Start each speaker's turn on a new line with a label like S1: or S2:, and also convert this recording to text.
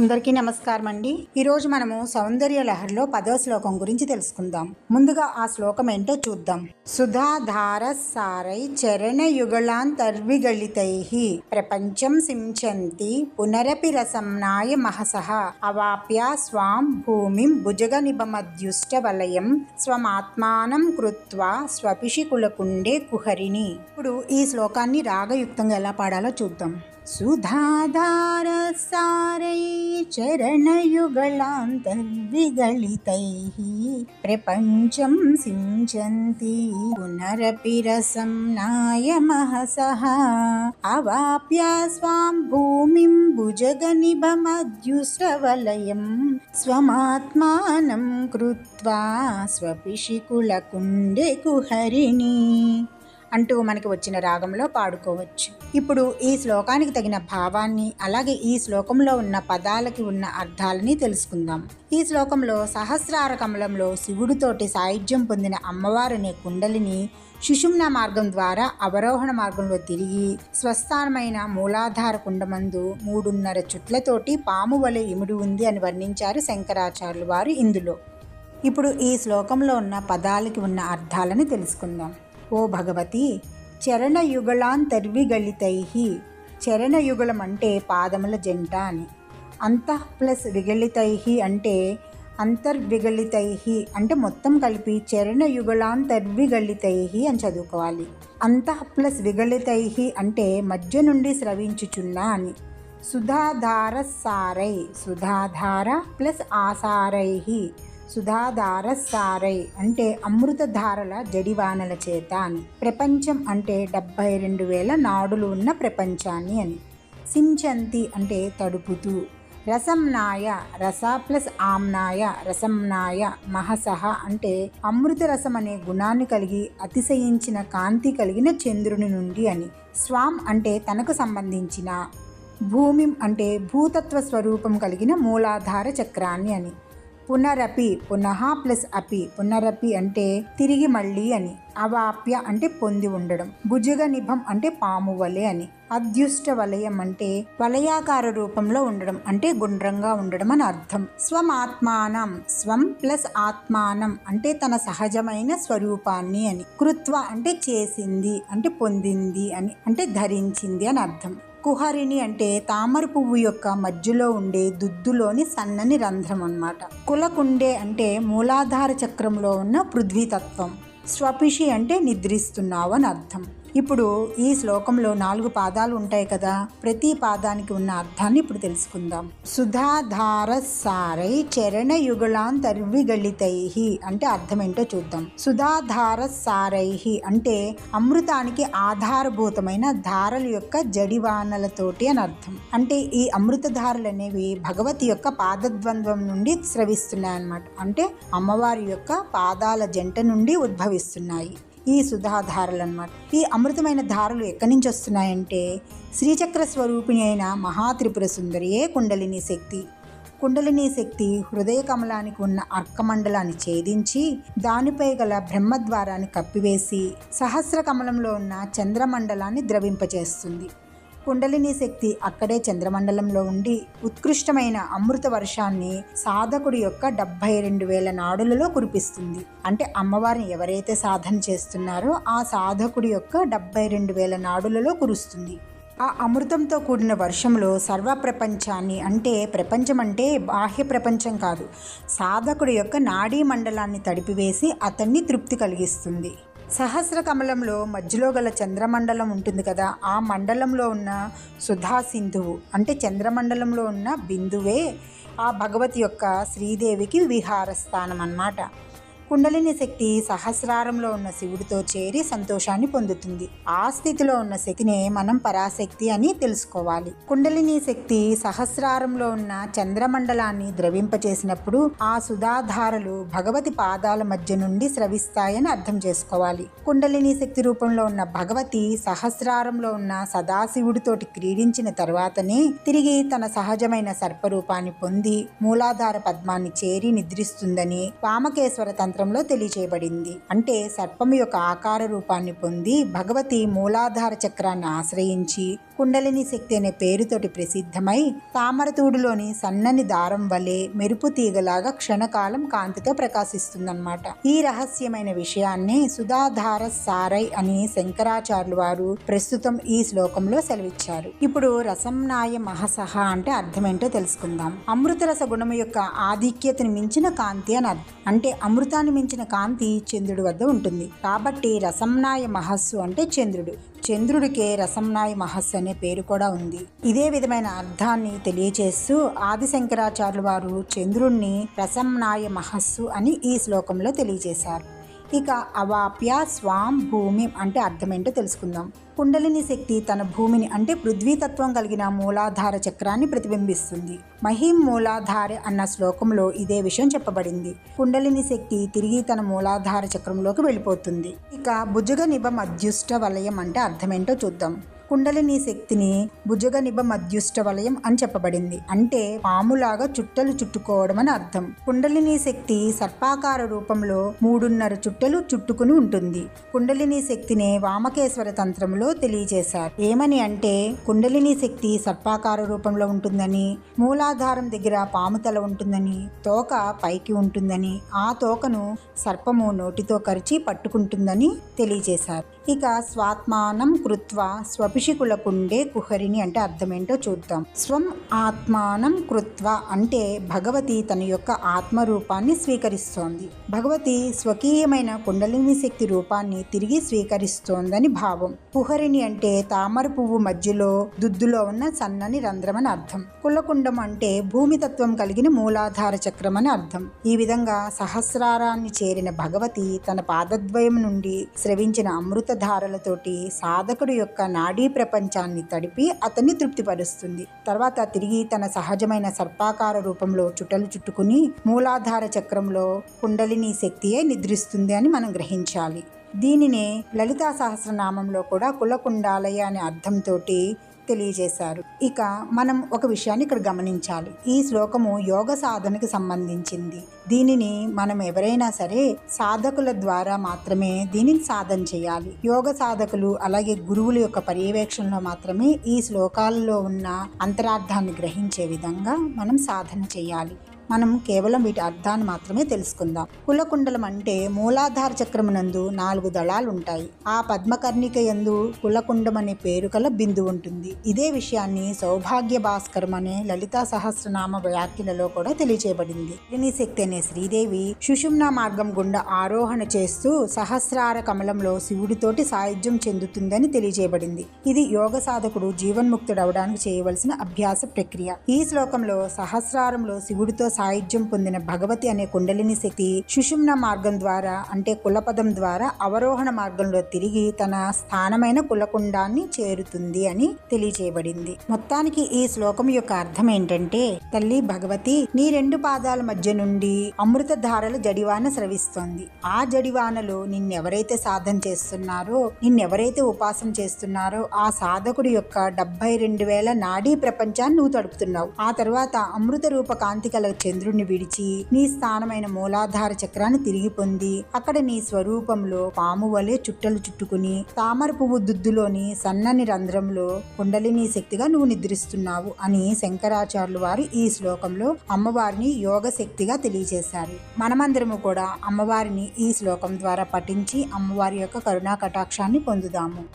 S1: అందరికీ నమస్కారం అండి ఈరోజు మనము సౌందర్య లహరిలో పదో శ్లోకం గురించి తెలుసుకుందాం. ముందుగా ఆ శ్లోకం ఏంటో చూద్దాం. సుధాధార సారై చరణ యుగళాంతర్విగళితై ప్రపంచం సించంతి పునరపి రసంనాయ మహసః అవాప్య స్వాం భూమిం భుజగ నిబమద్యుష్ట వలయం స్వమాత్మానం కృత్వా స్వపిషి కులకుండే కుహరిని ఇప్పుడు ఈ శ్లోకాన్ని రాగయుక్తంగా ఎలా పాడాలో చూద్దాం. సుధాధారసారై చరణయుగళాంతర్విగళితైः ప్రపంచం సించन्ति పునరపి రసం నాయమహసः అవాప్య స్వాం భూమిం భుజగనిభమద్యుష్టవలయం స్వమాత్మానం కృత్వా స్వపిషికులకుండే కుహరిణి అంటూ మనకి వచ్చిన రాగంలో పాడుకోవచ్చు. ఇప్పుడు ఈ శ్లోకానికి తగిన భావాన్ని అలాగే ఈ శ్లోకంలో ఉన్న పదాలకి ఉన్న అర్థాలని తెలుసుకుందాం. ఈ శ్లోకంలో సహస్రార కమలంలో శివుడితోటి సాయుధ్యం పొందిన అమ్మవారనే కుండలిని సుషుమ్న మార్గం ద్వారా అవరోహణ మార్గంలో తిరిగి స్వస్థానమైన మూలాధార కుండమందు మూడున్నర చుట్లతోటి పాము వలె ఇముడి ఉంది అని వర్ణించారు శంకరాచార్యులు వారు ఇందులో. ఇప్పుడు ఈ శ్లోకంలో ఉన్న పదాలకి ఉన్న అర్థాలని తెలుసుకుందాం. ఓ భగవతి చరణయుగళాంతర్విగళితై. చరణయుగళం అంటే పాదముల జంట అని. అంతః ప్లస్ విగళితై అంటే అంతర్విగళితై అంటే మొత్తం కలిపి చరణయుగళాంతర్విగళితై అని చదువుకోవాలి. అంతః ప్లస్ విగళితై అంటే మధ్య నుండి స్రవించుచున్నా అని. సుధాధార సారై సుధాధార ప్లస్ ఆసారై. సుధాధార సారై అంటే అమృతధారల జడివానల చేత అని. ప్రపంచం అంటే డెబ్బై రెండు వేల నాడులు ఉన్న ప్రపంచాన్ని అని. సించంతి అంటే తడుపుతూ. రసంనాయ రస ప్లస్ ఆమ్నాయ రసంనాయ మహసహ అంటే అమృత రసం అనే గుణాన్ని కలిగి అతిశయించిన కాంతి కలిగిన చంద్రుని నుండి అని. స్వాం అంటే తనకు సంబంధించిన. భూమి అంటే భూతత్వ స్వరూపం కలిగిన మూలాధార చక్రాన్ని అని. పునరపి పునః ప్లస్ అపి. పునరపి అంటే తిరిగి మళ్ళీ అని. అవాప్య అంటే పొంది ఉండడం. భుజగ నిభం అంటే పాము వలె అని. అద్యుష్ట వలయం అంటే వలయాకార రూపంలో ఉండడం. అంటే గుండ్రంగా ఉండడం అని అర్థం. స్వమాత్మానం స్వం ప్లస్ ఆత్మానం అంటే తన సహజమైన స్వరూపాన్ని అని. కృత్వ అంటే చేసింది అంటే పొందింది అని అంటే ధరించింది అని అర్థం. కుహరిణి అంటే తామర పువ్వు యొక్క మధ్యలో ఉండే దుద్దులోని సన్నని రంధ్రం అన్నమాట. కులకుండే అంటే మూలాధార చక్రంలో ఉన్న పృథ్వీతత్వం. స్వపిషి అంటే నిద్రిస్తున్నావు అని అర్థం. ఇప్పుడు ఈ శ్లోకంలో నాలుగు పాదాలు ఉంటాయి కదా ప్రతి పాదానికి ఉన్న అర్థాన్ని ఇప్పుడు తెలుసుకుందాం. సుధాధార సారై చరణ యుగళాంతర్విగళితై అంటే అర్థం ఏంటో చూద్దాం. సుధాధార సారై అంటే అమృతానికి ఆధారభూతమైన ధారల యొక్క జడివానలతోటి అని అర్థం. అంటే ఈ అమృత ధారలు అనేవి భగవతి యొక్క పాదద్వంద్వం నుండి స్రవిస్తున్నాయి అన్నమాట అంటే అమ్మవారి యొక్క పాదాల జంట నుండి ఉద్భవిస్తున్నాయి. ఈ సుధాధారలు అనమాట ఈ అమృతమైన ధారలు ఎక్కడి నుంచి వస్తున్నాయంటే శ్రీచక్ర స్వరూపిణి అయిన మహాత్రిపుర సుందరియే కుండలిని శక్తి. కుండలిని శక్తి హృదయ కమలానికి ఉన్న అర్కమండలాన్ని ఛేదించి దానిపై గల బ్రహ్మద్వారాన్ని కప్పివేసి సహస్ర కమలంలో ఉన్న చంద్రమండలాన్ని ద్రవింపచేస్తుంది. కుండలిని శక్తి అక్కడే చంద్రమండలంలో ఉండి ఉత్కృష్టమైన అమృత వర్షాన్ని సాధకుడి యొక్క డెబ్బై రెండు వేల నాడులలో కురిపిస్తుంది. అంటే అమ్మవారిని ఎవరైతే సాధన చేస్తున్నారో ఆ సాధకుడి యొక్క డెబ్బై రెండు వేల నాడులలో కురుస్తుంది. ఆ అమృతంతో కూడిన వర్షంలో సర్వ ప్రపంచాన్ని అంటే ప్రపంచం అంటే బాహ్య ప్రపంచం కాదు సాధకుడి యొక్క నాడీ మండలాన్ని తడిపివేసి అతన్ని తృప్తి కలిగిస్తుంది. సహస్ర కమలంలో మధ్యలో గల చంద్రమండలం ఉంటుంది కదా ఆ మండలంలో ఉన్న సుధా సింధువు అంటే చంద్రమండలంలో ఉన్న బిందువే ఆ భగవతి యొక్క శ్రీదేవికి విహారస్థానం అన్నమాట కుండలిని శక్తి సహస్రారంలో ఉన్న శివుడితో చేరి సంతోషాన్ని పొందుతుంది. ఆ స్థితిలో ఉన్న శక్తినే మనం పరాశక్తి అని తెలుసుకోవాలి. కుండలిని శక్తి సహస్రారంలో ఉన్న చంద్రమండలాన్ని ద్రవింపచేసినప్పుడు ఆ సుధాధారలు భగవతి పాదాల మధ్య నుండి స్రవిస్తాయని అర్థం చేసుకోవాలి. కుండలిని శక్తి రూపంలో ఉన్న భగవతి సహస్రారంలో ఉన్న సదాశివుడితోటి క్రీడించిన తర్వాతనే తిరిగి తన సహజమైన సర్పరూపాన్ని పొంది మూలాధార పద్మాన్ని చేరి నిద్రిస్తుందని వామకేశ్వర తంత్ర తంత్రంలో తెలియచేయబడింది. అంటే సర్పం యొక్క ఆకార రూపాన్ని పొంది భగవతి మూలాధార చక్రాన్ని ఆశ్రయించి కుండలిని శక్తి అనే పేరుతోటి ప్రసిద్ధమై తామరతూడులోని సన్నని దారం వలె మెరుపు తీగలాగా క్షణకాలం కాంతితో ప్రకాశిస్తుందన్నమాట. ఈ రహస్యమైన విషయాన్ని సుధాధార సారై అని శంకరాచార్యులు వారు ప్రస్తుతం ఈ శ్లోకంలో సెలవిచ్చారు. ఇప్పుడు రసంనాయ మహసహ అంటే అర్థమేంటో తెలుసుకుందాం. అమృతరస గుణము యొక్క ఆధిక్యతను మించిన కాంతి అని అర్థం. అంటే అమృతాన్ని మించిన కాంతి చంద్రుడి వద్ద ఉంటుంది. కాబట్టి రసంనాయ మహస్సు అంటే చంద్రుడు. చంద్రుడికే రసంనాయ మహస్సు అనే పేరు కూడా ఉంది. ఇదే విధమైన అర్థాన్ని తెలియచేస్తూ ఆది శంకరాచార్యులు వారు చంద్రుణ్ణి రసంనాయ మహస్సు అని ఈ శ్లోకంలో తెలియజేశారు. ఇక అవాప్య స్వాం భూమి అంటే అర్థమేంటో తెలుసుకుందాం. కుండలిని శక్తి తన భూమిని అంటే పృథ్వీతత్వం కలిగిన మూలాధార చక్రాన్ని ప్రతిబింబిస్తుంది. మహిం మూలాధార అన్న శ్లోకంలో ఇదే విషయం చెప్పబడింది. కుండలిని శక్తి తిరిగి తన మూలాధార చక్రంలోకి వెళ్ళిపోతుంది. ఇక భుజగ నిబ మధ్యుష్ట వలయం అంటే అర్థమేంటో చూద్దాం. కుండలిని శక్తిని భుజగనిభ మధ్యుష్ట వలయం అని చెప్పబడింది. అంటే పాములాగా చుట్టలు చుట్టుకోవడం అని అర్థం. కుండలిని శక్తి సర్పాకార రూపంలో మూడున్నర చుట్టలు చుట్టుకుని ఉంటుంది. కుండలిని శక్తిని వామకేశ్వర తంత్రంలో తెలియజేశారు. ఏమని అంటే కుండలిని శక్తి సర్పాకార రూపంలో ఉంటుందని మూలాధారం దగ్గర పాము తల ఉంటుందని తోక పైకి ఉంటుందని ఆ తోకను సర్పము నోటితో కరిచి పట్టుకుంటుందని తెలియజేశారు. ఇక స్వాత్మానం కృత్వ స్వభిషికులకుండే కుహరిని అంటే అర్థమేంటో చూద్దాం. స్వం ఆత్మానం కృత్వ అంటే భగవతి తన యొక్క ఆత్మరూపాన్ని స్వీకరిస్తోంది. భగవతి స్వకీయమైన కుండలిని శక్తి రూపాన్ని తిరిగి స్వీకరిస్తోందని భావం. కుహరిని అంటే తామర పువ్వు మధ్యలో దుద్దులో ఉన్న సన్నని రంధ్రమని అర్థం. కులకుండం అంటే భూమితత్వం కలిగిన మూలాధార చక్రం అని అర్థం. ఈ విధంగా సహస్రారాన్ని చేరిన భగవతి తన పాదద్వయం నుండి స్రవించిన ధారలతోటి సాధకుడు యొక్క నాడీ ప్రపంచాన్ని తడిపి అతన్ని తృప్తిపరుస్తుంది. తర్వాత తిరిగి తన సహజమైన సర్పాకార రూపంలో చుట్టలు చుట్టుకుని మూలాధార చక్రంలో కుండలిని శక్తియే నిద్రిస్తుంది అని మనం గ్రహించాలి. దీనినే లలితా సహస్రనామంలో కూడా కులకుండాలయ అనే అర్థంతో తెలియజేశారు. ఇక మనం ఒక విషయాన్ని ఇక్కడ గమనించాలి. ఈ శ్లోకము యోగ సాధనకు సంబంధించింది. దీనిని మనం ఎవరైనా సరే సాధకుల ద్వారా మాత్రమే దీనిని సాధన చేయాలి. యోగ సాధకులు అలాగే గురువుల యొక్క పర్యవేక్షణలో మాత్రమే ఈ శ్లోకాలలో ఉన్న అంతరార్థాన్ని గ్రహించే విధంగా మనం సాధన చేయాలి. మనం కేవలం వీటి అర్థాన్ని మాత్రమే తెలుసుకుందాం. కులకుండలం అంటే మూలాధార చక్రమునందు నాలుగు దళాలు ఉంటాయి ఆ పద్మకర్ణిక యందు కులకుండం అనే పేరు కల బిందు ఉంటుంది. ఇదే విషయాన్ని సౌభాగ్య భాస్కరం అనే లలితా సహస్రనామ వ్యాఖ్యలలో కూడా తెలియచేయబడింది. శక్తి అనే శ్రీదేవి సుషుమ్న మార్గం గుండా ఆరోహణ చేస్తూ సహస్రార కమలంలో శివుడితోటి సాయుధ్యం చెందుతుందని తెలియజేయబడింది ఇది యోగ సాధకుడు జీవన్ముక్తుడవడానికి చేయవలసిన అభ్యాస ప్రక్రియ. ఈ శ్లోకంలో సహస్రారంలో శివుడితో సాయుధ్యం పొందిన భగవతి అనే కుండలిని శక్తి సుషుమ్న మార్గం ద్వారా అంటే కులపదం ద్వారా అవరోహణ మార్గంలో తిరిగి తన స్థానమైన కులకుండాన్ని చేరుతుంది అని తెలియచేయబడింది. మొత్తానికి ఈ శ్లోకం యొక్క అర్థం ఏంటంటే తల్లి భగవతి నీ రెండు పాదాల మధ్య నుండి అమృత ధారల జడివాన స్రవిస్తోంది. ఆ జడివానలో నిన్నెవరైతే సాధన చేస్తున్నారో నిన్నెవరైతే ఉపాసన చేస్తున్నారో ఆ సాధకుడి యొక్క డెబ్బై రెండు వేల నాడీ ప్రపంచాన్ని నువ్వు తడుపుతున్నావు. ఆ తర్వాత అమృత రూప కాంతి కల చంద్రుణ్ణి విడిచి నీ స్థానమైన మూలాధార చక్రాన్ని తిరిగి పొంది అక్కడ నీ స్వరూపంలో పాము వలె చుట్టలు చుట్టుకుని తామర పువ్వు దుద్దులోని సన్నని రంధ్రంలో కుండలిని శక్తిగా నువ్వు నిద్రిస్తున్నావు అని శంకరాచార్యులు వారు ఈ శ్లోకంలో అమ్మవారిని యోగ శక్తిగా తెలియజేశారు. మనమందరము కూడా అమ్మవారిని ఈ శ్లోకం ద్వారా పఠించి అమ్మవారి యొక్క కరుణా కటాక్షాన్ని పొందుదాము.